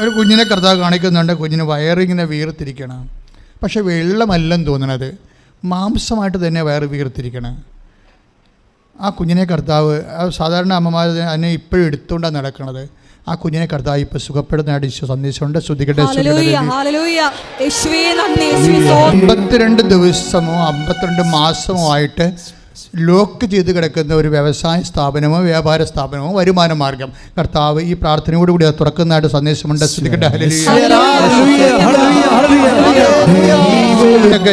ഒരു കുഞ്ഞിനെ കർത്താവ് കാണിക്കുന്നുണ്ട്. കുഞ്ഞിന് വയറിങ്ങനെ വീർത്തിരിക്കണം. പക്ഷേ വെള്ളമല്ലെന്ന് തോന്നണത്. മാംസമായിട്ട് തന്നെ വയറ് വീർത്തിരിക്കണം. ആ കുഞ്ഞിനെ കർത്താവ് സാധാരണ അമ്മമാർ അതിനെ ഇപ്പോഴും എടുത്തുകൊണ്ടാണ് നടക്കുന്നത് ആ കുഞ്ഞിനെ കർത്താവ് ഇപ്പൊ സുഖപ്പെടുന്ന അടിച്ച സന്ദേശമുണ്ട്. ശ്രദ്ധിക്കട്ടെ അമ്പത്തിരണ്ട് ദിവസമോ അമ്പത്തിരണ്ട് മാസമോ ആയിട്ട് ലോക്ക് ചെയ്ത് കിടക്കുന്ന ഒരു വ്യവസായ സ്ഥാപനമോ വ്യാപാര സ്ഥാപനമോ വരുമാന മാർഗം. കർത്താവ് ഈ പ്രാർത്ഥനയോട് കൂടി അത് തുറക്കുന്നതായിട്ട് സന്ദേശമുണ്ട്.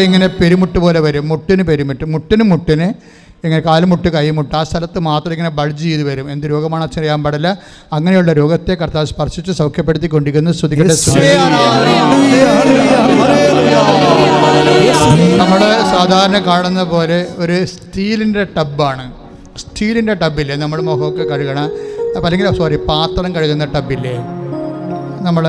ഇങ്ങനെ പെരുമുട്ട് പോലെ വരും. മുട്ടിന് പെരുമുട്ട് മുട്ടിന് മുട്ടിന് ഇങ്ങനെ കാലുമുട്ട് കൈമുട്ട് ആ സ്ഥലത്ത് മാത്രം ഇങ്ങനെ ബൾജ് ചെയ്ത് വരും. എന്ത് രോഗമാണ് അച്ഛനറിയാൻ പാടില്ല? അങ്ങനെയുള്ള രോഗത്തെ കർത്താവ് സ്പർശിച്ച് സൗഖ്യപ്പെടുത്തിക്കൊണ്ടിരിക്കുന്നു. ശ്രുതികട്ടെ നമ്മൾ സാധാരണ കാണുന്ന പോലെ ഒരു സ്റ്റീലിന്റെ ടബാണ്. സ്റ്റീലിന്റെ ടബില്ലേ? നമ്മൾ മുഖമൊക്കെ കഴുകണ. അപ്പം അല്ലെങ്കിൽ സോറി പാത്രം കഴുകുന്ന ടബില്ലേ? നമ്മൾ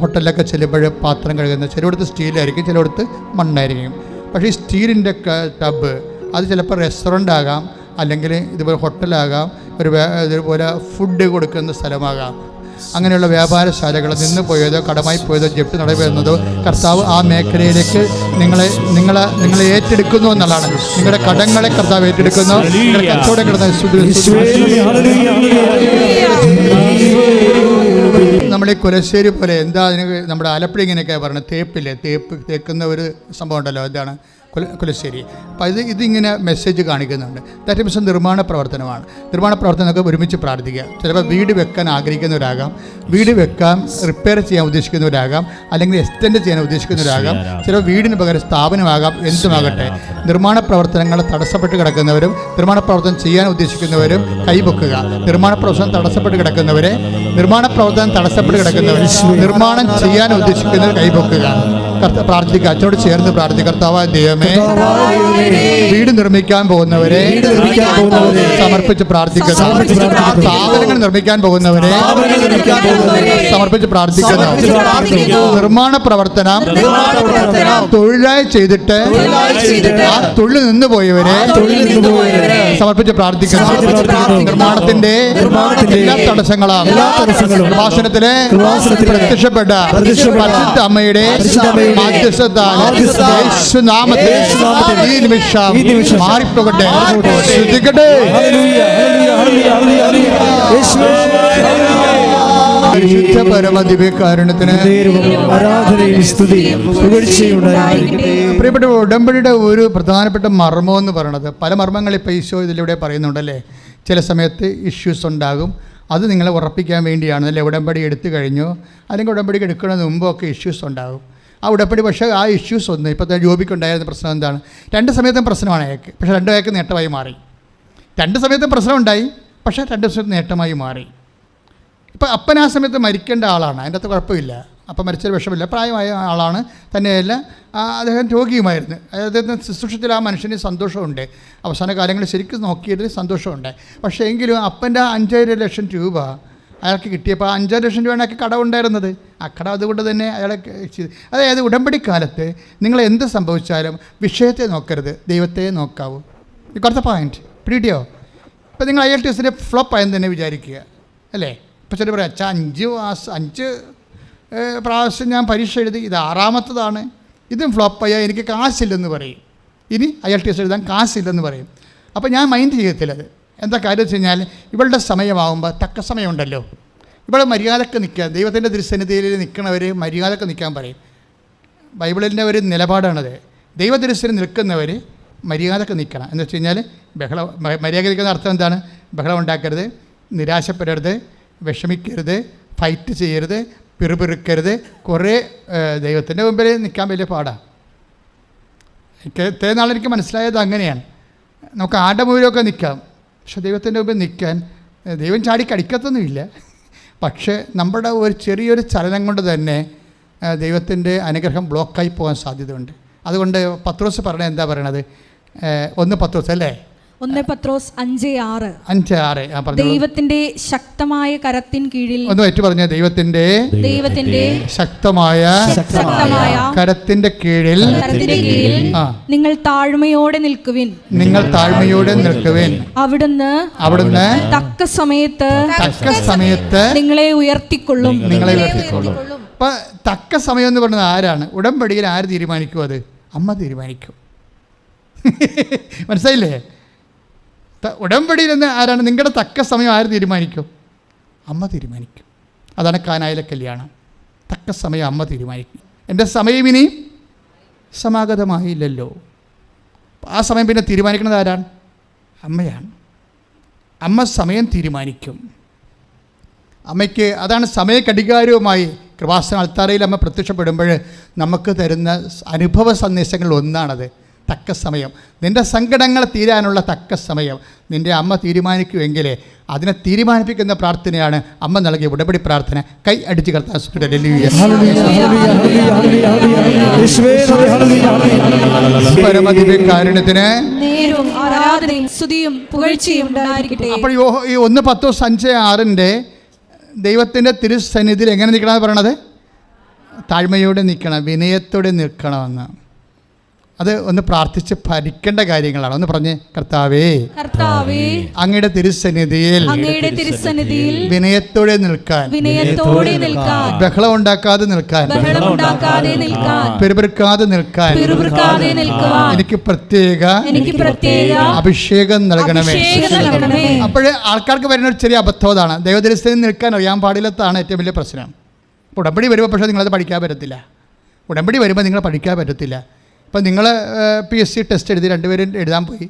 ഹോട്ടലിലൊക്കെ ചെല്ലുമ്പോൾ പാത്രം കഴുകുന്ന ചിലയിടത്ത് സ്റ്റീലായിരിക്കും ചിലയിടത്ത് മണ്ണായിരിക്കും. പക്ഷേ ഈ സ്റ്റീലിന്റെ ടബ് അത് ചിലപ്പോൾ റെസ്റ്റോറന്റ് ആകാം അല്ലെങ്കിൽ ഇതുപോലെ ഹോട്ടലാകാം ഒരു ഇതുപോലെ ഫുഡ് കൊടുക്കുന്ന സ്ഥലമാകാം. അങ്ങനെയുള്ള വ്യാപാരശാലകൾ നിന്ന് പോയതോ കടമായി പോയതോ ജപ്തി നടവരുന്നതോ കർത്താവ് ആ മേഖലയിലേക്ക് നിങ്ങളെ നിങ്ങളെ നിങ്ങളെ ഏറ്റെടുക്കുന്നു എന്നുള്ളതാണ്. നിങ്ങളുടെ കടങ്ങളെ കർത്താവ് ഏറ്റെടുക്കുന്നു. കച്ചവടം നമ്മൾ ഈ കുലശ്ശേരി പോലെ എന്താ അതിന് നമ്മുടെ ആലപ്പുഴ ഇങ്ങനെയൊക്കെ പറയുന്നത് തേപ്പില്ലേ? തേപ്പ് തേക്കുന്ന ഒരു സംഭവം ഉണ്ടല്ലോ. എന്താണ്? കുല കുലശ്ശേരി. അപ്പോൾ ഇത് ഇതിങ്ങനെ മെസ്സേജ് കാണിക്കുന്നുണ്ട്. ദാറ്റ് മീൻസ് നിർമ്മാണ പ്രവർത്തനമാണ്. നിർമ്മാണ പ്രവർത്തനമൊക്കെ ഒരുമിച്ച് പ്രാർത്ഥിക്കുക. ചിലപ്പോൾ വീട് വെക്കാൻ ആഗ്രഹിക്കുന്നവരാകാം. വീട് വെക്കാൻ റിപ്പയർ ചെയ്യാൻ ഉദ്ദേശിക്കുന്നവരാകാം അല്ലെങ്കിൽ എക്സ്റ്റെൻഡ് ചെയ്യാൻ ഉദ്ദേശിക്കുന്നവരാകാം ചിലപ്പോൾ വീടിന് പകരം സ്ഥാപനമാകാം. എന്തുമാകട്ടെ നിർമ്മാണ പ്രവർത്തനങ്ങൾ തടസ്സപ്പെട്ട് കിടക്കുന്നവരും നിർമ്മാണ പ്രവർത്തനം ചെയ്യാൻ ഉദ്ദേശിക്കുന്നവരും കൈപൊക്കുക നിർമ്മാണ പ്രവർത്തനം തടസ്സപ്പെട്ട് കിടക്കുന്നവരെ നിർമ്മാണ പ്രവർത്തനം തടസ്സപ്പെട്ട് കിടക്കുന്നവർ നിർമ്മാണം ചെയ്യാൻ ഉദ്ദേശിക്കുന്നവർ കൈപൊക്കുക പ്രാർത്ഥിക്കുക. അച്ഛനോട് ചേർന്ന് പ്രാർത്ഥിക്കുക. കർത്താവായ ദൈവമേ വീട് നിർമ്മിക്കാൻ പോകുന്നവരെ സമർപ്പിച്ച് പ്രാർത്ഥിക്കുന്നു. സ്ഥാപനങ്ങൾ നിർമ്മിക്കാൻ പോകുന്നവരെ സമർപ്പിച്ച് പ്രാർത്ഥിക്കുന്നു. നിർമ്മാണ പ്രവർത്തനം തൊഴിലായി ചെയ്തിട്ട് ആ തൊഴിൽ നിന്ന് പോയവരെ സമർപ്പിച്ച് പ്രാർത്ഥിക്കുന്നു. നിർമ്മാണത്തിന്റെ എല്ലാ തടസ്സങ്ങളും പ്രത്യക്ഷപ്പെട്ട പ്രത്യക്ഷപ്പെട്ട അമ്മയുടെ ഈ നിമിഷം മാറിപ്പോകട്ടെ. ശ്രദ്ധിക്കട്ടെ. പരിശുദ്ധ പ്രിയപ്പെട്ട ഉടമ്പടിയുടെ ഒരു പ്രധാനപ്പെട്ട മർമ്മം എന്ന് പറയുന്നത് പല മർമ്മങ്ങൾ ഇപ്പോൾ ഈശോ ഇതിലൂടെ പറയുന്നുണ്ടല്ലേ? ചില സമയത്ത് ഇഷ്യൂസ് ഉണ്ടാകും. അത് നിങ്ങളെ ഉറപ്പിക്കാൻ വേണ്ടിയാണ്. അല്ലെ? ഉടമ്പടി എടുത്തു കഴിഞ്ഞോ. അല്ലെങ്കിൽ ഉടമ്പടി എടുക്കുന്നതിന് മുമ്പൊക്കെ ഇഷ്യൂസ് ഉണ്ടാകും. ഉടപ്പടി പക്ഷേ ആ ഇഷ്യൂസ് ഒന്ന് ഇപ്പോൾ ജോബിക്കുണ്ടായിരുന്ന പ്രശ്നം എന്താണ്? രണ്ട് സമയത്തും പ്രശ്നമാണ് അയാൾക്ക്. പക്ഷേ രണ്ടു അയാൾക്ക് നേട്ടമായി മാറി. രണ്ട് സമയത്തും പ്രശ്നമുണ്ടായി പക്ഷേ രണ്ട് സമയത്ത് നേട്ടമായി മാറി. ഇപ്പോൾ അപ്പൻ ആ സമയത്ത് മരിക്കേണ്ട ആളാണ്. അതിന്റെ അകത്ത് കുഴപ്പമില്ല. അപ്പം മരിച്ചൊരു വിഷമില്ല പ്രായമായ ആളാണ്. തന്നെയല്ല അദ്ദേഹം രോഗിയുമായിരുന്നു. അദ്ദേഹത്തിന് ശുശ്രൂഷത്തിൽ ആ മനുഷ്യന് സന്തോഷമുണ്ട്. അവസാന കാലങ്ങളിൽ ശരിക്കും നോക്കിയതിൽ സന്തോഷമുണ്ട്. പക്ഷേ എങ്കിലും അപ്പന്റെ അഞ്ചര ലക്ഷം രൂപ അയാൾക്ക് കിട്ടിയപ്പോൾ അഞ്ചര ലക്ഷം രൂപയാണ് അയാൾക്ക് കടമുണ്ടായിരുന്നത് ആ കട അതുകൊണ്ട് തന്നെ അയാളെ അതായത് ഉടമ്പടി കാലത്ത് നിങ്ങൾ എന്ത് സംഭവിച്ചാലും വിഷയത്തെ നോക്കരുത് ദൈവത്തെ നോക്കാവൂ. കുറച്ച് പോയിന്റ് പിടിയോ ഇപ്പം നിങ്ങൾ ഐ എൽ ടി എസിന്റെ ഫ്ലോപ്പ് ആയെന്ന് തന്നെ വിചാരിക്കുക. അല്ലേ? ഇപ്പം ചില പറയാം അച്ഛാ അഞ്ച് മാസം അഞ്ച് പ്രാവശ്യം ഞാൻ പരീക്ഷ എഴുതി ഇത് ആറാമത്തതാണ്. ഇതും ഫ്ലോപ്പായ എനിക്ക് കാശില്ലെന്ന് പറയും. ഇനി ഐ എൽ ടി എസ് എഴുതാൻ കാശില്ലെന്ന് പറയും. അപ്പോൾ ഞാൻ മൈൻഡ് ചെയ്യത്തില്ല അത്. എന്താ കാര്യം വെച്ച് കഴിഞ്ഞാൽ ഇവളുടെ സമയമാകുമ്പോൾ തക്ക സമയമുണ്ടല്ലോ. ഇവിടെ മര്യാദയ്ക്ക് നിൽക്കുക ദൈവത്തിന്റെ ദൃശ്യനിധിയിൽ നിൽക്കുന്നവർ മര്യാദയ്ക്ക് നിൽക്കാൻ പറയും. ബൈബിളിന്റെ ഒരു നിലപാടാണത്. ദൈവദൃശ്യം നിൽക്കുന്നവർ മര്യാദയ്ക്ക് നിൽക്കണം എന്ന് വെച്ച് കഴിഞ്ഞാൽ ബഹളം മര്യാദ നിൽക്കുന്ന അർത്ഥം എന്താണ്? ബഹളം ഉണ്ടാക്കരുത് നിരാശപ്പെടരുത് വിഷമിക്കരുത് ഫൈറ്റ് ചെയ്യരുത് പിറുപിറുക്കരുത്. കുറേ ദൈവത്തിന്റെ മുമ്പിൽ നിൽക്കാൻ വലിയ പാടാണ് എനിക്ക് ഇത്രയും നാളെനിക്ക് മനസ്സിലായത് അങ്ങനെയാണ്. നമുക്ക് ആരുടെ മുമ്പിലൊക്കെ നിൽക്കാം പക്ഷെ ദൈവത്തിന്റെ മുമ്പിൽ നിൽക്കാൻ ദൈവം ചാടി കടിക്കത്തൊന്നുമില്ല. പക്ഷേ നമ്മുടെ ഒരു ചെറിയൊരു ചലനം കൊണ്ട് തന്നെ ദൈവത്തിന്റെ അനുഗ്രഹം ബ്ലോക്കായി പോകാൻ സാധ്യതയുണ്ട്. അതുകൊണ്ട് പത്രോസ് പറഞ്ഞ എന്താ പറയണത്? ഒന്ന് പത്രോസ് അല്ലേ? ഒന്ന് പത്രോസ് അഞ്ച് ആറ്. അഞ്ച് ആറ്. ദൈവത്തിന്റെ ശക്തമായ കരത്തിൻ കീഴിൽ ഒന്ന് ഏറ്റു പറഞ്ഞ ദൈവത്തിന്റെ ദൈവത്തിന്റെ ശക്തമായ ശക്തമായ കരത്തിന്റെ കീഴിൽ നിങ്ങൾ താഴ്മയോടെ നിൽക്കുവിൻ. നിങ്ങൾ താഴ്മയോടെ നിൽക്കുവിൻ. അവിടുന്ന് അവിടുന്ന് തക്ക സമയത്ത് തക്ക സമയത്ത് നിങ്ങളെ ഉയർത്തിക്കൊള്ളും. നിങ്ങളെ ഉയർത്തിക്കൊള്ളും. അപ്പൊ തക്ക സമയം എന്ന് പറയുന്നത് ആരാണ്? ഉടമ്പടിയിൽ ആര് തീരുമാനിക്കും അത്? അമ്മ തീരുമാനിക്കും. മനസ്സിലായില്ലേ? ഉടമ്പടിയിൽ നിന്ന് ആരാണ്? നിങ്ങളുടെ തക്ക സമയം ആര് തീരുമാനിക്കും? അമ്മ തീരുമാനിക്കും. അതാണ് കാനായിലെ കല്യാണം. തക്ക സമയം അമ്മ തീരുമാനിക്കും. എന്റെ സമയം ഇനി സമാഗതമായില്ലല്ലോ. ആ സമയം പിന്നെ തീരുമാനിക്കുന്നത് ആരാണ്? അമ്മയാണ്. അമ്മ സമയം തീരുമാനിക്കും. അമ്മയ്ക്ക് അതാണ് സമയക്കടികാരവുമായി കൃപാസന അൾത്താരയിൽ അമ്മ പ്രത്യക്ഷപ്പെടുമ്പോൾ നമുക്ക് തരുന്ന അനുഭവ സന്ദേശങ്ങളിൽ ഒന്നാണത്. തക്ക സമയം. നിന്റെ സങ്കടങ്ങൾ തീരാനുള്ള തക്ക സമയം. നിന്റെ അമ്മ തീരുമാനിക്കുമെങ്കിലേ അതിനെ തീരുമാനിപ്പിക്കുന്ന പ്രാർത്ഥനയാണ് അമ്മ നൽകിയ ഉടപടി പ്രാർത്ഥന. കൈ അടിച്ച് കർത്താൻ അപ്പോൾ ഈ ഒന്ന് പത്തോ അഞ്ച് ആറിന്റെ ദൈവത്തിന്റെ തിരുസന്നിധിയിൽ എങ്ങനെ നിൽക്കണമെന്ന് പറയണത്? താഴ്മയോടെ നിൽക്കണം വിനയത്തോടെ നിൽക്കണമെന്ന്. അത് ഒന്ന് പ്രാർത്ഥിച്ച് ഭരിക്കേണ്ട കാര്യങ്ങളാണ്. ഒന്ന് പറഞ്ഞേ കർത്താവേ കർത്താവേ അങ്ങയുടെ തിരുസന്നിധിയിൽ അങ്ങയുടെ തിരുസന്നിധിയിൽ വിനയത്തോടെ നിൽക്കാൻ വിനയത്തോടെ നിൽക്കാൻ ബഹളം ഉണ്ടാക്കാതെ നിൽക്കാൻ ബഹളമുണ്ടാക്കാതെ നിൽക്കാൻ പെരുപെറുക്കാതെ നിൽക്കാൻ പിറുപിറുക്കാതെ നിൽക്കാൻ എനിക്ക് പ്രത്യേക എനിക്ക് പ്രത്യേക അഭിഷേകം നൽകണമേ. അപ്പോഴേ നൽകണമേ. അപ്പോൾ ആൾക്കാർക്ക് വരുന്ന ഒരു ചെറിയ അബദ്ധമാണ് ദൈവദരിസ്ഥയിൽ നിൽക്കാൻ അറിയാൻ പാടില്ലാത്തതാണ് ഏറ്റവും വലിയ പ്രശ്നം. ഉടമ്പടി വരുമ്പോൾ പക്ഷേ നിങ്ങളത് പഠിക്കാൻ പറ്റത്തില്ല. ഉടമ്പടി വരുമ്പോൾ നിങ്ങൾ പഠിക്കാൻ പറ്റത്തില്ല. ഇപ്പം നിങ്ങൾ പി എസ് സി ടെസ്റ്റ് എഴുതി രണ്ടുപേരും എഴുതാൻ പോയി.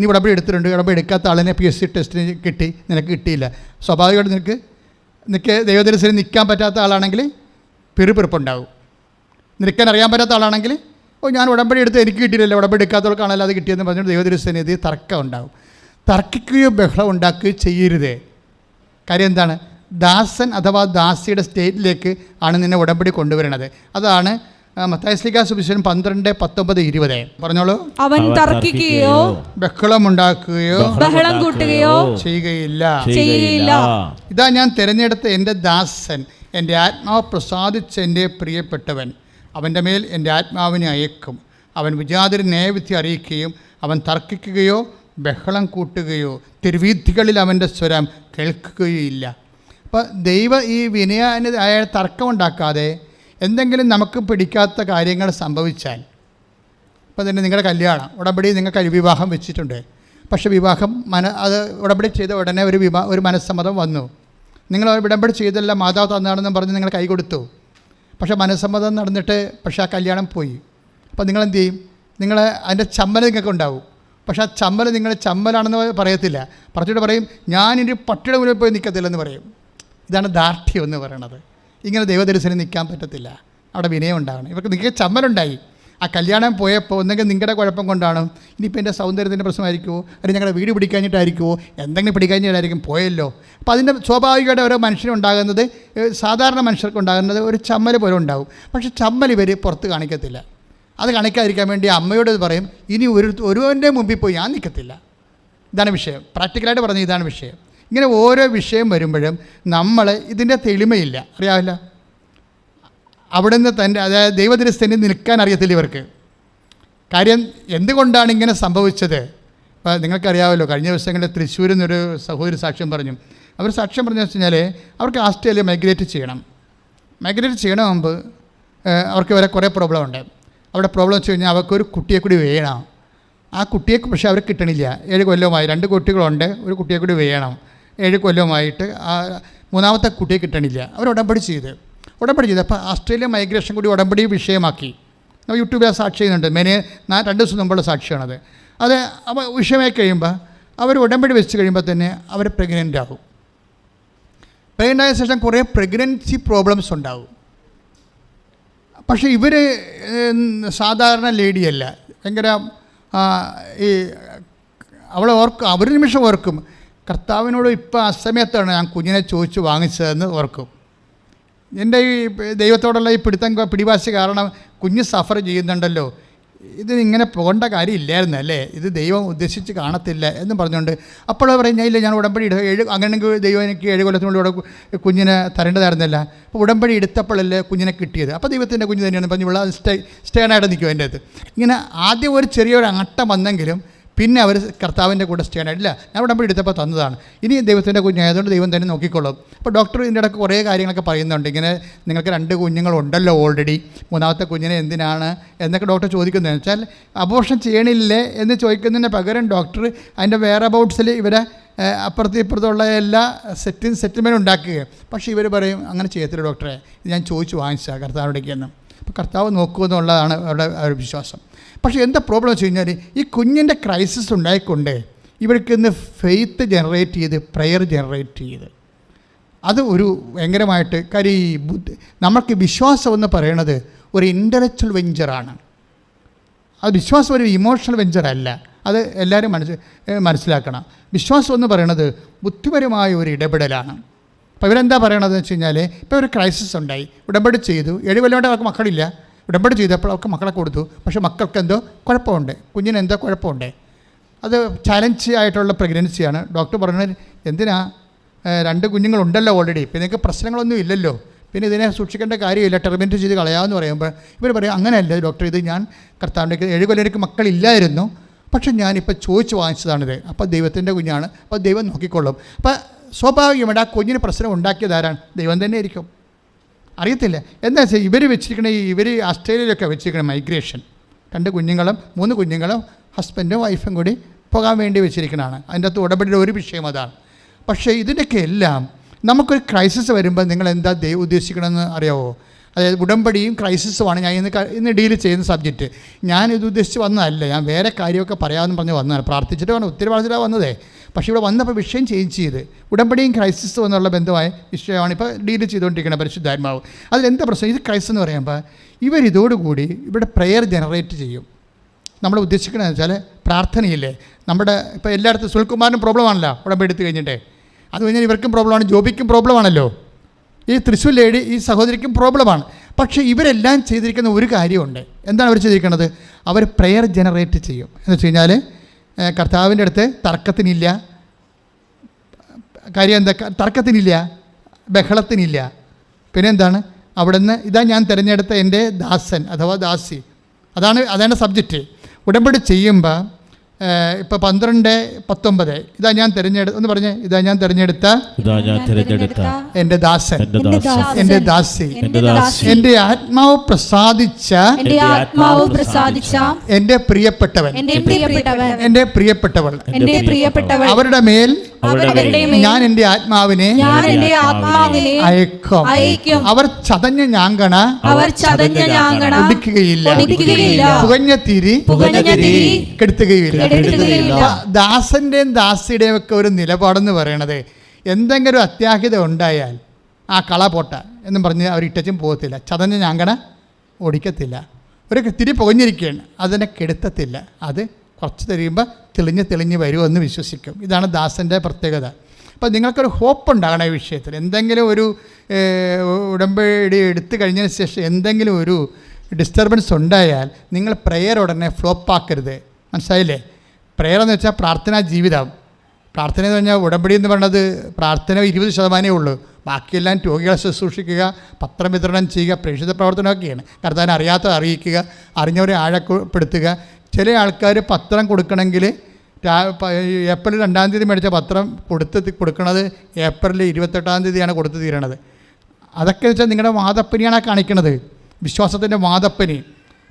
നീ ഉടമ്പടി എടുത്തിട്ടുണ്ട്. ഉടമ്പടി എടുക്കാത്ത ആളിനെ പി എസ് സി ടെസ്റ്റിന് കിട്ടി. നിനക്ക് കിട്ടിയില്ല. സ്വാഭാവികമായിട്ട് നിനക്ക് നിനക്ക് ദൈവദിനസിന് നിൽക്കാൻ പറ്റാത്ത ആളാണെങ്കിൽ പിറുപിറുപ്പുണ്ടാവും. നിൽക്കാൻ അറിയാൻ പറ്റാത്ത ആളാണെങ്കിൽ ഓ ഞാൻ ഉടമ്പടി എടുത്ത് എനിക്ക് കിട്ടിയില്ലല്ലോ. ഉടമ്പടി എടുക്കാത്തവർക്കാണല്ലോ അത് കിട്ടിയെന്ന് പറഞ്ഞിട്ട് ദൈവദൃശ്യനിധി തർക്കം ഉണ്ടാവും. തർക്കിക്കുകയോ ബഹളം ഉണ്ടാക്കുകയോ ചെയ്യരുതേ. കാര്യം എന്താണ്? ദാസൻ അഥവാ ദാസിയുടെ സ്റ്റേറ്റിലേക്ക് ആണ് നിന്നെ ഉടമ്പടി കൊണ്ടുവരുന്നത് അതാണ് മത്തായസ്ലിക സുവിശേഷം പന്ത്രണ്ട് പത്തൊമ്പത് ഇരുപത്. പറഞ്ഞോളൂ. അവൻ തർക്കിക്കുകയോ ബഹളമുണ്ടാക്കുകയോ ബഹളം കൂട്ടുകയോ ചെയ്യുകയില്ല. ചെയ്യുകയില്ല. ഇതാ ഞാൻ തിരഞ്ഞെടുത്ത എന്റെ ദാസൻ എന്റെ ആത്മാവ് പ്രസാദിച്ച എന്റെ പ്രിയപ്പെട്ടവൻ. അവന്റെ മേൽ എന്റെ ആത്മാവിനെ അയക്കും. അവൻ വിജാതിരി ന്യായവിധി അറിയിക്കുകയും അവൻ തർക്കിക്കുകയോ ബഹളം കൂട്ടുകയോ തിരുവീഥികളിൽ അവന്റെ സ്വരം കേൾക്കുകയോ ഇല്ല അപ്പോൾ ദൈവ ഈ വിനയ അയാൾ തർക്കമുണ്ടാക്കാതെ എന്തെങ്കിലും നമുക്ക് പിടിക്കാത്ത കാര്യങ്ങൾ സംഭവിച്ചാൽ ഇപ്പം തന്നെ നിങ്ങളുടെ കല്യാണം ഉടമ്പടി നിങ്ങൾക്ക് വിവാഹം വെച്ചിട്ടുണ്ട്. പക്ഷെ വിവാഹം മന അത് ഉടമ്പടി ചെയ്ത ഉടനെ ഒരു വിവാഹ ഒരു മനസ്സമ്മതം വന്നു. നിങ്ങൾ ഉടമ്പടി ചെയ്തല്ല മാതാവ് തന്നാണെന്നും പറഞ്ഞ് നിങ്ങൾ കൈ കൊടുത്തു. പക്ഷേ മനസ്സമ്മതം നടന്നിട്ട് പക്ഷേ ആ കല്യാണം പോയി. അപ്പോൾ നിങ്ങൾ എന്ത് ചെയ്യും? നിങ്ങൾ അതിന്റെ ചമ്മൽ നിങ്ങൾക്ക് ഉണ്ടാവും. പക്ഷേ ആ ചമ്മൽ നിങ്ങൾ ചമ്മലാണെന്ന് പറയത്തില്ല. പറഞ്ഞിട്ട് പറയും ഞാനൊരു പട്ടിയുടെ മുന്നിൽ പോയി നിൽക്കത്തില്ലെന്ന് പറയും. ഇതാണ് ദാർഢ്യം എന്ന് പറയണത് ഇങ്ങനെ ദൈവദർശനം നിൽക്കാൻ പറ്റത്തില്ല. അവിടെ വിനയം ഉണ്ടാകണം ഇവർക്ക് നിങ്ങൾക്ക് ചമ്മലുണ്ടായി. ആ കല്യാണം പോയപ്പോൾ ഒന്നെങ്കിൽ നിങ്ങളുടെ കുഴപ്പം കൊണ്ടാണ്? ഇനിയിപ്പോൾ എന്റെ സൗന്ദര്യത്തിന്റെ പ്രശ്നമായിരിക്കുമോ അല്ലെങ്കിൽ ഞങ്ങളുടെ വീട് പിടിക്കാഞ്ഞിട്ടായിരിക്കുമോ എന്തെങ്കിലും പിടിക്കാഞ്ഞിട്ടായിരിക്കും പോയല്ലോ. അപ്പോൾ അതിന്റെ സ്വാഭാവികമായിട്ട് ഓരോ മനുഷ്യനുണ്ടാകുന്നത് സാധാരണ മനുഷ്യർക്ക് ഉണ്ടാകുന്നത് ഒരു ചമ്മൽ പോലെ ഉണ്ടാകും പക്ഷേ ചമ്മൽ ഇവർ പുറത്ത് കാണിക്കത്തില്ല. അത് കാണിക്കാതിരിക്കാൻ വേണ്ടി അമ്മയോട് പറയും ഇനി ഒരു ഒരുവന്റെ മുമ്പിൽ പോയി ഞാൻ നിൽക്കത്തില്ല. ഇതാണ് വിഷയം. പ്രാക്ടിക്കലായിട്ട് പറഞ്ഞ ഇതാണ് വിഷയം. ഇങ്ങനെ ഓരോ വിഷയം വരുമ്പോഴും നമ്മൾ ഇതിന്റെ തെളിമയില്ല. അറിയാവില്ല? അവിടുന്ന് തന്റെ അതായത് ദൈവദൃസ്ഥന് നിൽക്കാൻ അറിയത്തില്ല ഇവർക്ക്. കാര്യം എന്തുകൊണ്ടാണ് ഇങ്ങനെ സംഭവിച്ചത്? ഇപ്പോൾ നിങ്ങൾക്കറിയാമല്ലോ കഴിഞ്ഞ ദിവസങ്ങളിൽ തൃശ്ശൂരിൽ നിന്നൊരു സഹോദരി സാക്ഷ്യം പറഞ്ഞു. അവർ സാക്ഷ്യം പറഞ്ഞു വെച്ച് കഴിഞ്ഞാൽ അവർക്ക് ആസ്ട്രേലിയ മൈഗ്രേറ്റ് ചെയ്യണം. മൈഗ്രേറ്റ് ചെയ്യണ മുമ്പ് അവർക്ക് വരെ കുറേ പ്രോബ്ലം ഉണ്ട്. അവിടെ പ്രോബ്ലം വെച്ച് കഴിഞ്ഞാൽ അവർക്കൊരു കുട്ടിയെ കൂടി വേണം. ആ കുട്ടിയെ പക്ഷേ അവർക്ക് കിട്ടണില്ല. ഏഴ് കൊല്ലവുമായി. രണ്ട് കുട്ടികളുണ്ട് ഒരു കുട്ടിയെ കൂടി വേണം. ഏഴ് കൊല്ലമായിട്ട് ആ മൂന്നാമത്തെ കുട്ടിയെ കിട്ടണില്ല. അവർ ഉടമ്പടി ചെയ്ത്. ഉടമ്പടി ചെയ്ത്. അപ്പോൾ ആസ്ട്രേലിയ മൈഗ്രേഷൻ കൂടി ഉടമ്പടി വിഷയമാക്കി. നമ്മൾ യൂട്യൂബിൽ സാക്ഷി ചെയ്യുന്നുണ്ട്. മെനെ നാ രണ്ട് ദിവസം മുമ്പുള്ള സാക്ഷിയാണത്. അത് അപ്പോൾ വിഷയമായി കഴിയുമ്പോൾ അവർ ഉടമ്പടി വെച്ച് കഴിയുമ്പോൾ തന്നെ അവർ പ്രഗ്നന്റ് ആകും. പ്രഗ്നന്റ് ആയ ശേഷം കുറേ പ്രഗ്നൻസി പ്രോബ്ലംസ് ഉണ്ടാവും. പക്ഷേ ഇവർ സാധാരണ ലേഡിയല്ല ഭയങ്കര ഈ അവളെ ഓർക്കും അവർ നിമിഷം ഓർക്കും. കർത്താവിനോട് ഇപ്പോൾ അസമയത്താണ് ഞാൻ കുഞ്ഞിനെ ചോദിച്ച് വാങ്ങിച്ചതെന്ന് ഓർക്കും. എന്റെ ഈ ദൈവത്തോടുള്ള ഈ പിടുത്തം പിടിവാശി കാരണം കുഞ്ഞ് സഫർ ചെയ്യുന്നുണ്ടല്ലോ. ഇത് ഇങ്ങനെ പോകേണ്ട കാര്യമില്ലായിരുന്നു അല്ലേ? ഇത് ദൈവം ഉദ്ദേശിച്ച് കാണത്തില്ല എന്ന് പറഞ്ഞുകൊണ്ട്. അപ്പോൾ പറയും ഞാൻ ഇല്ല ഞാൻ ഉടമ്പടി ഇട ഏഴ് അങ്ങനെയെങ്കിൽ ദൈവം എനിക്ക് ഏഴ് കൊല്ലത്തിനുള്ളിൽ ഇവിടെ കുഞ്ഞിനെ തരേണ്ടതായിരുന്നില്ല. അപ്പോൾ ഉടമ്പടി എടുത്തപ്പോഴല്ലേ കുഞ്ഞിനെ കിട്ടിയത്. അപ്പോൾ ദൈവത്തിന്റെ കുഞ്ഞ് തന്നെയാണ് പറഞ്ഞു ഇവിടെ സ്റ്റേ സ്റ്റേണായിട്ട് നിൽക്കും എന്റെ അത് ഇങ്ങനെ ആദ്യം ഒരു ചെറിയൊരു ആട്ടം വന്നെങ്കിലും പിന്നെ അവർ കർത്താവിന്റെ കൂടെ സ്റ്റേ ഇല്ല ഞാൻ ഉടമ്പടി എടുത്തപ്പോൾ തന്നതാണ്. ഇനി ദൈവത്തിന്റെ കുഞ്ഞായതുകൊണ്ട് ദൈവം തന്നെ നോക്കിക്കൊള്ളും. അപ്പോൾ ഡോക്ടർ ഇതിന്റെ ഇടയ്ക്ക് കുറേ കാര്യങ്ങളൊക്കെ പറയുന്നുണ്ട്. ഇങ്ങനെ നിങ്ങൾക്ക് രണ്ട് കുഞ്ഞുങ്ങളുണ്ടല്ലോ ഓൾറെഡി മൂന്നാമത്തെ കുഞ്ഞിനെ എന്തിനാണ് എന്നൊക്കെ ഡോക്ടർ ചോദിക്കുന്നതെന്ന് വെച്ചാൽ അബോർഷൻ ചെയ്യണില്ലേ എന്ന് ചോദിക്കുന്നതിന് പകരം ഡോക്ടർ അതിന്റെ വേറെ അബൌട്ട്സിൽ ഇവരെ അപ്പുറത്തും ഇപ്പുറത്തുള്ള എല്ലാ സെറ്റിൽ സെറ്റിൽമെന്റ് ഉണ്ടാക്കുക. പക്ഷേ ഇവർ പറയും അങ്ങനെ ചെയ്യത്തില്ല ഡോക്ടറെ ഞാൻ ചോദിച്ചു വാങ്ങിച്ചാൽ കർത്താവിടേക്കെന്ന് അപ്പോൾ കർത്താവ് നോക്കുമെന്നുള്ളതാണ് അവരുടെ വിശ്വാസം. പക്ഷേ എന്താ പ്രോബ്ലം വെച്ച് കഴിഞ്ഞാൽ ഈ കുഞ്ഞിന്റെ ക്രൈസിസ് ഉണ്ടായിക്കൊണ്ട് ഇവർക്ക് ഇന്ന് ഫെയ്ത്ത് ജനറേറ്റ് ചെയ്ത് പ്രെയർ ജനറേറ്റ് ചെയ്ത്. അത് ഒരു ഭയങ്കരമായിട്ട് കാര്യം ഈ ബുദ്ധി നമുക്ക് വിശ്വാസം എന്ന് പറയണത് ഒരു ഇന്റലക്ച്വൽ വെഞ്ചറാണ് അത് വിശ്വാസം ഒരു ഇമോഷണൽ വെഞ്ചറല്ല അത് എല്ലാവരും മനസ്സ് മനസ്സിലാക്കണം. വിശ്വാസം എന്ന് പറയുന്നത് ബുദ്ധിപരമായ ഒരു ഇടപെടലാണ്. അപ്പോൾ ഇവരെന്താ പറയണതെന്ന് വെച്ച് കഴിഞ്ഞാൽ ഇപ്പോൾ ഒരു ക്രൈസിസ് ഉണ്ടായി. ഉടമ്പടി ചെയ്തു. ഏഴ് കൊല്ലമായിട്ട് അവർക്ക് മക്കളില്ല. ഉടമ്പടി ചെയ്തപ്പോൾ അവർക്ക് മക്കളെ കൊടുത്തു. പക്ഷേ മക്കൾക്ക് എന്തോ കുഴപ്പമുണ്ട്. കുഞ്ഞിന് എന്തോ കുഴപ്പമുണ്ട്. അത് ചലഞ്ച് ആയിട്ടുള്ള പ്രഗ്നൻസിയാണ് ഡോക്ടർ പറഞ്ഞത് എന്തിനാ? രണ്ട് കുഞ്ഞുങ്ങളുണ്ടല്ലോ ഓൾറെഡി പിന്നെ നിങ്ങൾക്ക് പ്രശ്നങ്ങളൊന്നും ഇല്ലല്ലോ. പിന്നെ ഇതിനെ സൂക്ഷിക്കേണ്ട കാര്യമില്ല. ടെർമിനേറ്റ് ചെയ്ത് കളയാമെന്ന് പറയുമ്പോൾ ഇവർ പറയും അങ്ങനെയല്ല ഡോക്ടർ ഇത് ഞാൻ കർത്താവിന്റെ ഏഴ് കൊല്ലം എനിക്ക് മക്കളില്ലായിരുന്നു. പക്ഷെ ഞാനിപ്പോൾ ചോദിച്ച് വാങ്ങിച്ചതാണിത്. അപ്പോൾ ദൈവത്തിന്റെ കുഞ്ഞാണ്. അപ്പോൾ ദൈവം നോക്കിക്കൊള്ളും. അപ്പോൾ സ്വാഭാവികമായിട്ട് ആ കുഞ്ഞിന് പ്രശ്നം ഉണ്ടാക്കിയതാരാണ് ദൈവം തന്നെ ആയിരിക്കും. അറിയത്തില്ല. എന്താ വെച്ചാൽ ഇവർ ഈ ഇവർ ഓസ്ട്രേലിയയിലൊക്കെ വെച്ചിരിക്കുന്ന മൈഗ്രേഷൻ രണ്ട് കുഞ്ഞുങ്ങളും മൂന്ന് കുഞ്ഞുങ്ങളും ഹസ്ബൻഡും വൈഫും കൂടി പോകാൻ വേണ്ടി വെച്ചിരിക്കണതാണ്. അതിന്റെ അകത്ത് ഉടമ്പടിയുടെ ഒരു വിഷയം അതാണ്. പക്ഷേ ഇതിന്റെയൊക്കെ എല്ലാം നമുക്കൊരു ക്രൈസിസ് വരുമ്പോൾ നിങ്ങൾ എന്താ ദൈവം ഉദ്ദേശിക്കണമെന്ന് അറിയാവോ? അതായത് ഉടമ്പടിയും ക്രൈസിസുമാണ് ഞാൻ ഇന്ന് ഇന്ന് ഡീൽ ചെയ്യുന്ന സബ്ജക്റ്റ് ഞാൻ ഇത് ഉദ്ദേശിച്ച് വന്നതല്ല. ഞാൻ വേറെ കാര്യമൊക്കെ പറയാമെന്ന് പറഞ്ഞ് വന്നതാണ്. പ്രാർത്ഥിച്ചിട്ട് വേണം ഒത്തിരി പ്രാർത്ഥിച്ചിട്ടാണ് വന്നതേ. പക്ഷേ ഇവിടെ വന്നപ്പോൾ വിഷയം ചേഞ്ച് ചെയ്ത്. ഉടമ്പടിയും ക്രൈസിസും എന്നുള്ള ബന്ധമായ വിഷയമാണ് ഇപ്പോൾ ഡീൽ ചെയ്തുകൊണ്ടിരിക്കുന്നത് പരിശുദ്ധാത്മാവ്. അതിലെന്താ പ്രശ്നം? ഇത് ക്രൈസ് എന്ന് പറയുമ്പോൾ ഇവരിതോടുകൂടി ഇവിടെ പ്രെയർ ജനറേറ്റ് ചെയ്യും. നമ്മൾ ഉദ്ദേശിക്കുന്നത് വെച്ചാൽ പ്രാർത്ഥനയില്ലേ? നമ്മുടെ ഇപ്പോൾ എല്ലായിടത്തും സുൽകുമാറിനും പ്രോബ്ലം ആണല്ലോ ഉടമ്പടി എടുത്തു കഴിഞ്ഞിട്ടേ. അത് കഴിഞ്ഞാൽ ഇവർക്കും പ്രോബ്ലമാണ് ജോബിക്കും പ്രോബ്ലം ആണല്ലോ. ഈ തൃശ്ശൂർ ലേഡി ഈ സഹോദരിക്കും പ്രോബ്ലമാണ് പക്ഷേ ഇവരെല്ലാം ചെയ്തിരിക്കുന്ന ഒരു കാര്യമുണ്ട്. എന്താണ് അവർ ചെയ്തിരിക്കുന്നത്? അവർ പ്രെയർ ജനറേറ്റ് ചെയ്യും. എന്ന് വെച്ച് കഴിഞ്ഞാൽ കർത്താവിന്റെ അടുത്ത് തർക്കത്തിനില്ല. കാര്യം എന്താ? തർക്കത്തിനില്ല. ബഹളത്തിനില്ല. പിന്നെ എന്താണ്? അവിടുന്ന് ഇതാ ഞാൻ തിരഞ്ഞെടുത്ത എന്റെ ദാസൻ അഥവാ ദാസി. അതാണ് അതാണ് സബ്ജക്റ്റ്. ഉടമ്പടി ചെയ്യുമ്പോൾ ഇപ്പോൾ പന്ത്രണ്ട് പത്തൊമ്പത്. ഇതാ ഞാൻ തിരഞ്ഞെടു ഒന്ന് പറഞ്ഞേ. ഇതാ ഞാൻ തിരഞ്ഞെടുത്ത എന്റെ ഞാൻ തിരഞ്ഞെടുത്ത എന്റെ ദാസൻ. എന്റെ എന്റെ ദാസൻ. ദാസൻ. എന്റെ ദാസി. എന്റെ ആത്മാവ് പ്രസാദിച്ച എന്റെ പ്രിയപ്പെട്ടവൻ. എന്റെ പ്രിയപ്പെട്ടവൻ. എന്റെ പ്രിയപ്പെട്ടവൾ. അവരുടെ മേൽ ഞാൻ എന്റെ ആത്മാവിനെ എന്റെ ആത്മാവിനെ അയക്കും. അയക്കും. അവർ ചതഞ്ഞ ഞാങ്കണ അവർ ചതഞ്ഞ ഞാങ്കണ ഒടിക്കുകയില്ല. പുകഞ്ഞ തിരി കെടുത്തുകയില്ല. ദാസന്റെയും ദാസിയുടെയും ഒക്കെ ഒരു നിലപാടെന്ന് പറയണത് എന്തെങ്കിലും അത്യാഹിത ഉണ്ടായാൽ ആ കള പൊട്ട എന്നും പറഞ്ഞ് അവർ ഇട്ടച്ചും പോകത്തില്ല. ചതഞ്ഞ് ഞാങ്കണ ഓടിക്കത്തില്ല. ഒരു തിരി പൊകഞ്ഞിരിക്കുകയാണ്. അതിനെ കെടുത്തത്തില്ല. അത് കുറച്ച് തെളിയുമ്പോൾ തെളിഞ്ഞ് തെളിഞ്ഞ് വരുമെന്ന് വിശ്വസിക്കും. ഇതാണ് ദാസന്റെ പ്രത്യേകത. അപ്പം നിങ്ങൾക്കൊരു ഹോപ്പ് ഉണ്ടാകണം ഈ വിഷയത്തിൽ. എന്തെങ്കിലും ഒരു ഉടമ്പടി എടുത്തു കഴിഞ്ഞതിന് ശേഷം എന്തെങ്കിലും ഒരു ഡിസ്റ്റർബൻസ് ഉണ്ടായാൽ നിങ്ങൾ പ്രെയർ ഉടനെ ഫ്ലോപ്പാക്കരുത് മനസ്സിലായില്ലേ? പ്രെയർ എന്ന് വെച്ചാൽ പ്രാർത്ഥനാ ജീവിതം. പ്രാർത്ഥന എന്ന് പറഞ്ഞാൽ ഉടമ്പടി എന്ന് പറയുന്നത് പ്രാർത്ഥന ഇരുപത് ശതമാനമേ ഉള്ളൂ. ബാക്കിയെല്ലാം രോഗികളെ ശുശ്രൂഷിക്കുക പത്രം വിതരണം ചെയ്യുക പ്രേക്ഷിത പ്രവർത്തനമൊക്കെയാണ്. കർത്താൻ അറിയാത്ത അറിയിക്കുക അറിഞ്ഞവരെ ആഴപ്പെടുത്തുക. ചില ആൾക്കാർ പത്രം കൊടുക്കണമെങ്കിൽ ഏപ്രിൽ രണ്ടാം തീയതി മേടിച്ച പത്രം കൊടുത്ത് കൊടുക്കുന്നത് ഏപ്രിൽ ഇരുപത്തെട്ടാം തീയതിയാണ് കൊടുത്തു തീരണത്. അതൊക്കെ വെച്ചാൽ നിങ്ങളുടെ വാദപ്പനിയാണ് കാണിക്കുന്നത് വിശ്വാസത്തിന്റെ വാദപ്പനി.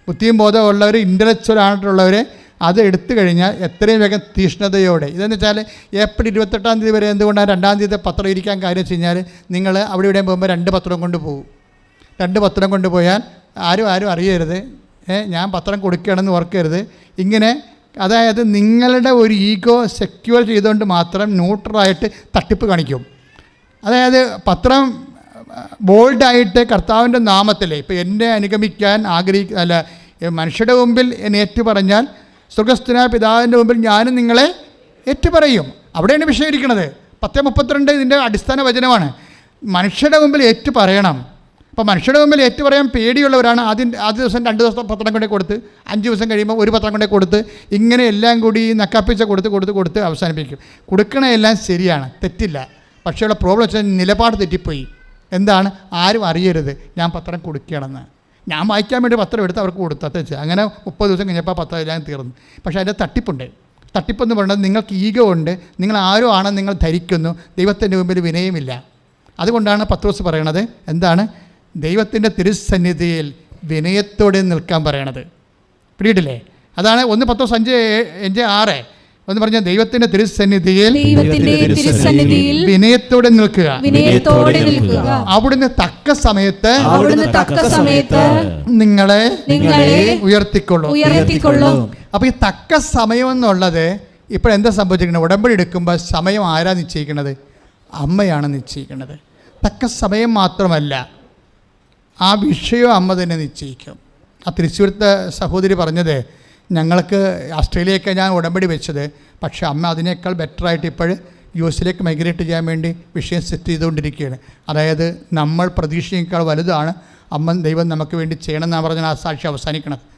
ബുദ്ധിയും ബോധമുള്ളവർ ഇന്റലക്ച്വൽ ആയിട്ടുള്ളവർ അത് എടുത്തു കഴിഞ്ഞാൽ എത്രയും വേഗം തീഷ്ണതയോടെ. ഇതെന്ന് വെച്ചാൽ ഏപ്രിൽ ഇരുപത്തെട്ടാം തീയതി വരെ എന്തുകൊണ്ടാണ് രണ്ടാം തീയതി പത്രം ഇരിക്കാൻ കാര്യം വെച്ച് കഴിഞ്ഞാൽ നിങ്ങൾ അവിടെ ഇവിടെയും പോകുമ്പോൾ രണ്ട് പത്രം കൊണ്ട് പോകും. രണ്ട് പത്രം കൊണ്ടുപോയാൽ ആരും ആരും അറിയരുത്. ഞാൻ പത്രം കൊടുക്കുകയാണെന്ന് ഓർക്കരുത്. ഇങ്ങനെ അതായത് നിങ്ങളുടെ ഒരു ഈഗോ സെക്യൂർ ചെയ്തുകൊണ്ട് മാത്രം ന്യൂട്രലായിട്ട് തട്ടിപ്പ് കാണിക്കും. അതായത് പത്രം ബോൾഡായിട്ട് കർത്താവിന്റെ നാമത്തിൽ ഇപ്പോൾ എന്നെ അനുഗമിക്കാൻ ആഗ്രഹിക്കുന്ന അല്ല മനുഷ്യരുടെ മുമ്പിൽ എന്നെ ഏറ്റു പറഞ്ഞാൽ സ്വർഗസ്ഥനായ പിതാവിന്റെ മുമ്പിൽ ഞാനും നിങ്ങളെ ഏറ്റുപറയും. അവിടെയാണ് വിഷയം ഇരിക്കുന്നത് പത്ത് മുപ്പത്തിരണ്ട് ഇതിന്റെ അടിസ്ഥാന വചനമാണ്. മനുഷ്യരുടെ മുമ്പിൽ ഏറ്റു പറയണം അപ്പോൾ മനുഷ്യരുടെ മുമ്പിൽ ഏറ്റു പറയാൻ പേടിയുള്ളവരാണ് ആദ്യം ആദ്യ ദിവസം രണ്ട് ദിവസം പത്രം കൊണ്ടേ കൊടുത്ത് അഞ്ച് ദിവസം കഴിയുമ്പോൾ ഒരു പത്രം കൊണ്ടേ കൊടുത്ത് ഇങ്ങനെ എല്ലാം കൂടി നക്കാപ്പിച്ച കൊടുത്ത് കൊടുത്ത് കൊടുത്ത് അവസാനിപ്പിക്കും. കൊടുക്കണ എല്ലാം ശരിയാണ്. തെറ്റില്ല. പക്ഷേ ഉള്ള പ്രോബ്ലം വെച്ചാൽ നിലപാട് തെറ്റിപ്പോയി. എന്താണ്? ആരും അറിയരുത്. ഞാൻ പത്രം കൊടുക്കുകയാണെന്ന്. ഞാൻ വായിക്കാൻ വേണ്ടി പത്രം എടുത്ത് അവർക്ക് കൊടുത്തത് അങ്ങനെ മുപ്പത് ദിവസം കഴിഞ്ഞപ്പോൾ പത്രം തീർന്നു. പക്ഷേ അതിന്റെ തട്ടിപ്പുണ്ട്. തട്ടിപ്പെന്ന് പറയുന്നത് നിങ്ങൾക്ക് ഈഗോ ഉണ്ട്. നിങ്ങൾ ആരോ ആണെന്ന് നിങ്ങൾ ധരിക്കുന്നു. ദൈവത്തിന്റെ മുമ്പിൽ വിനയമില്ല. അതുകൊണ്ടാണ് പത്രോസ് പറയണത്. എന്താണ്? ദൈവത്തിന്റെ തിരുസന്നിധിയിൽ വിനയത്തോടെ നിൽക്കാൻ പറയണത്. പിടിയിട്ടില്ലേ? അതാണ് ഒന്ന് പത്തോ അഞ്ച് അഞ്ച് ആറ്. ഒന്ന് പറഞ്ഞ ദൈവത്തിന്റെ തിരുസന്നിധിയിൽ ദൈവത്തിന്റെ തിരുസന്നിധിയിൽ വിനയത്തോടെ നിൽക്കുക. വിനയത്തോടെ നിൽക്കുക. അവിടുന്ന് തക്ക സമയത്ത് അവിടുന്ന് തക്ക സമയത്ത് നിങ്ങളെ നിങ്ങളെ അപ്പൊ ഉയർത്തിക്കൊള്ളും. അപ്പോൾ ഈ തക്ക സമയം എന്നുള്ളത് ഇപ്പോൾ എന്താ സംഭവിച്ചിരിക്കുന്നത്? ഉടമ്പടി എടുക്കുമ്പോൾ സമയം ആരാ നിശ്ചയിക്കുന്നത്? അമ്മയാണ് നിശ്ചയിക്കുന്നത്. തക്ക സമയം മാത്രമല്ല ആ വിഷയം അമ്മ തന്നെ നിശ്ചയിക്കും. ആ തൃശ്ശൂരത്തെ സഹോദരി പറഞ്ഞത് ഞങ്ങൾക്ക് ഓസ്ട്രേലിയയൊക്കെ ഞാൻ ഉടമ്പടി വെച്ചത്. പക്ഷേ അമ്മ അതിനേക്കാൾ ബെറ്ററായിട്ട് ഇപ്പോൾ യു എസിലേക്ക് മൈഗ്രേറ്റ് ചെയ്യാൻ വേണ്ടി വിഷയം സെറ്റ് ചെയ്തുകൊണ്ടിരിക്കുകയാണ്. അതായത് നമ്മൾ പ്രതീക്ഷയേക്കാൾ വലുതാണ്. അമ്മ ദൈവം നമുക്ക് വേണ്ടി ചെയ്യണമെന്നാണ് പറഞ്ഞാൽ ആ സാക്ഷി അവസാനിക്കണത്.